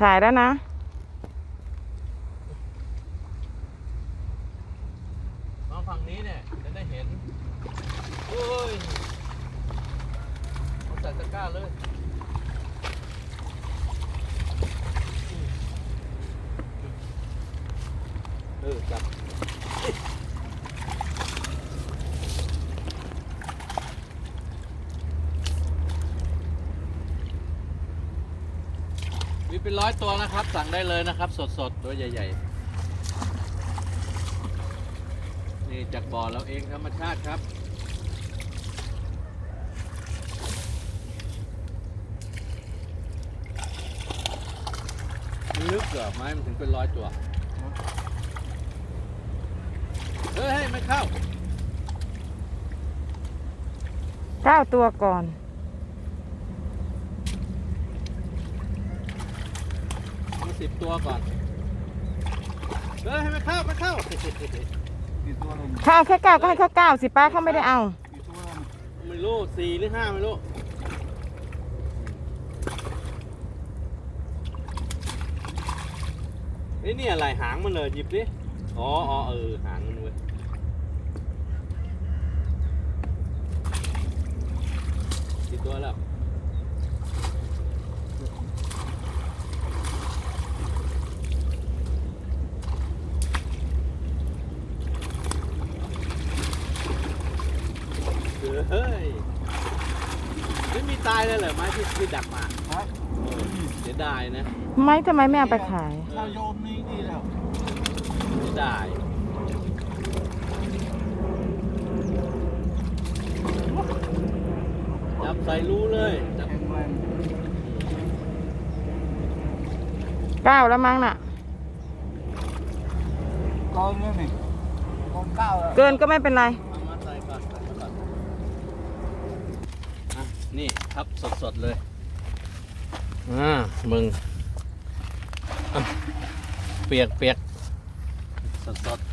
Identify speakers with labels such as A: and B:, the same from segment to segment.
A: ถ่ายแล้วนะ
B: มาฝั่งนี้เนี่ยจะได้เห็นโอ้ยเอาใส่ตะกร้าเลย มีเป็นร้อยตัวนะครับ สั่งได้เลยนะครับ สดๆ ตัวใหญ่ ๆ นี่จากบ่อเราเองธรรมชาติครับลึกเหรอไม้มันถึงเป็นร้อยตัว เฮ้ยให้ไม่เข้า
A: เก้าตัวก่อน
B: มา สิบตัวก่อนเฮ้ยให้ไม่เข้าไม่เข้า
C: กี่ตัวหนึ่ง
A: ถ้าเอาแค่เก้าก็ให้เขาเก้าสิป้าเขาไม่ได้เอา
C: กี่ตัวหนึ่ง
B: ไม่รู้สี่หรือห้าไม่รู้เอ้ยนี่อะไรหางมันเลยหยิบดิอ๋ออ๋อเออหางมันเว้ยกี่ตัวแล้ว เฮ้ย ไม่มีตายเลยเหรอไม้ที่ที่ดักมา
C: ฮะ
B: เออเสียดายนะ
A: ไม้ทำไมไม่เอาไปขาย
C: ถ้าโยนนี่ดีแล้ว
B: เสียดายจับใส่รูเลยจับ
C: แข็งแรง
A: เก้าแล้วมั้งน่ะ
C: ก้อนนี่นี่ก้อนเก้าแล้ว
A: เกินก็ไม่เป็นไร
B: เอามาใส่ก่อนใส่ก่อนอะ นี่ครับสดๆเลยอ่ามึงอะเปียกเปียกสดๆ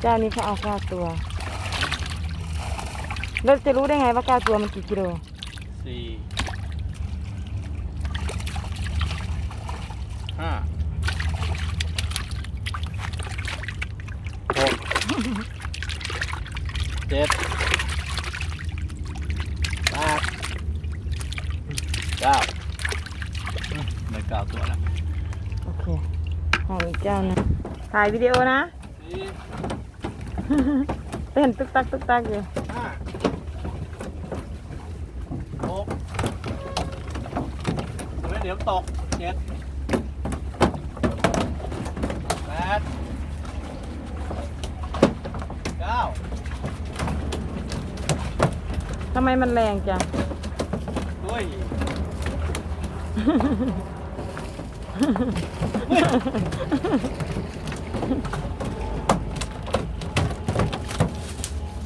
A: เจ้านี้เขาเอาเก้าตัว เราจะรู้ได้ไงว่าเก้าตัวมันกี่กิโล
B: สี่ห้าหก เจ็ดแปดเก้าไม่เก้าตัวแล้ว
A: โอเคของอีกเจ้านะถ่ายวิดีโอนะ
B: สี่
A: เต้นตึกตักตึกตักอยู่
B: ห้าหกเฮ้ยเดี๋ยวตกเจ็ดแปด เก้า
A: ทำไมมันแรงจัง
B: เฮ้ย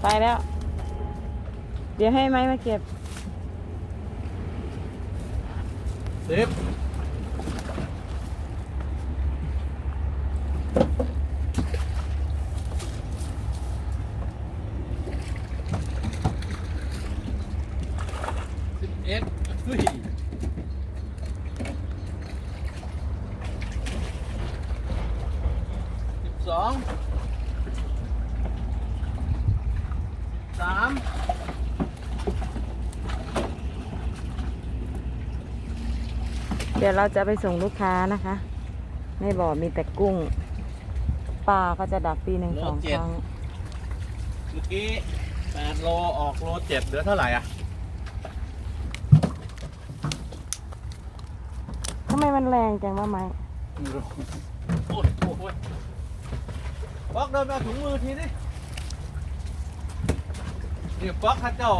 A: ไปแล้ว เดี๋ยวให้ไม้มาเก็บ
B: สิบสิบเอ็ด เฮ้ยสิบสองสาม
A: เดี๋ยวเราจะไปส่งลูกค้านะคะในบ่อมีแต่กุ้ง ปลาก็จะดักปีหนึ่งสองครั้ง
B: เมื่อกี้แปดโลออกโลเจ็ดเหลือเท่าไหร่อะ
A: ทำ ไมมันแรงจังว่าไม้
B: โอ้ยโอ้ยป๊อกเดินมาถุงมือทีนี่เดี๋ยวป๊อกขัดเจ้า